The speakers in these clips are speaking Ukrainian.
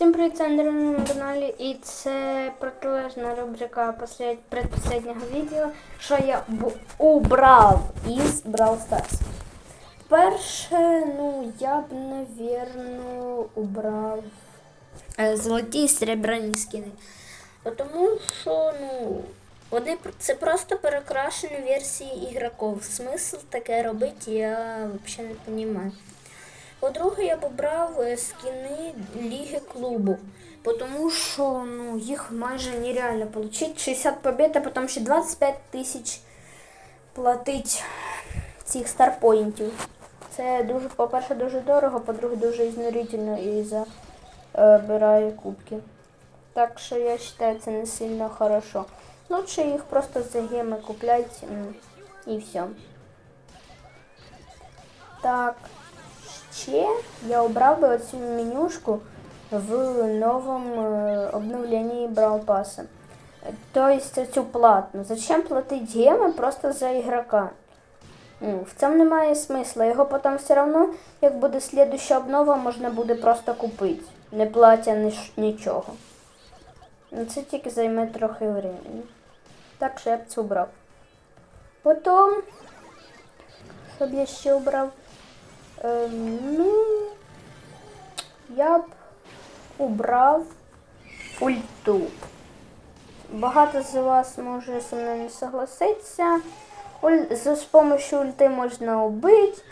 Всім привіт, це Андрій на каналі, і це протилежна рубрика послед... предпоследнього відео, що я б... убрав із Brawl Stars. Перше, ну, я б, навірно, убрав е, золоті і серебряні скини. Тому що, ну, вони це просто перекрашені версії ігроків. Смисл таке робити, я взагалі не розумію. По-друге, я б обрав е, скіни Ліги клубу, тому що ну, їх майже нереально отримати. 60 побед, а потім ще 25 тисяч платить цих старпоінтів. Це дуже, по-перше, дуже дорого, по-друге, дуже ізнурительно і забирає кубки. Так що я вважаю, це не сильно хорошо. Лучше їх просто за геми купляти і все. Так, ще я обрав би оцю менюшку в новому е, обновленні Brawl Pass. Тобто цю платну. Зачем платити геми просто за ігрока? В цьому немає смисла. Його потім все одно, як буде слідуща обнова, можна буде просто купити, не платя нічого. Ну, Це тільки займе трохи времени. Так що я б це обрав. Потім, щоб я ще обрав. Ем, ну, я б убрав ульту. Багато з вас може зі мною не согласитися. Уль- З, помощью ульти можна убити,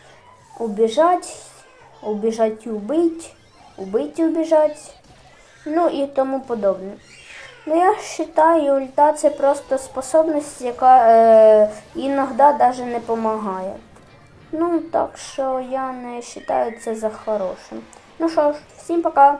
убіжати, убіжать і убити, убити убіжати, ну і тому подобне. Ну, я вважаю, ульта це просто способність, яка е, іноді навіть не допомагає. Ну, так що я не вважаю це за хорошим. Ну що ж, всім пока.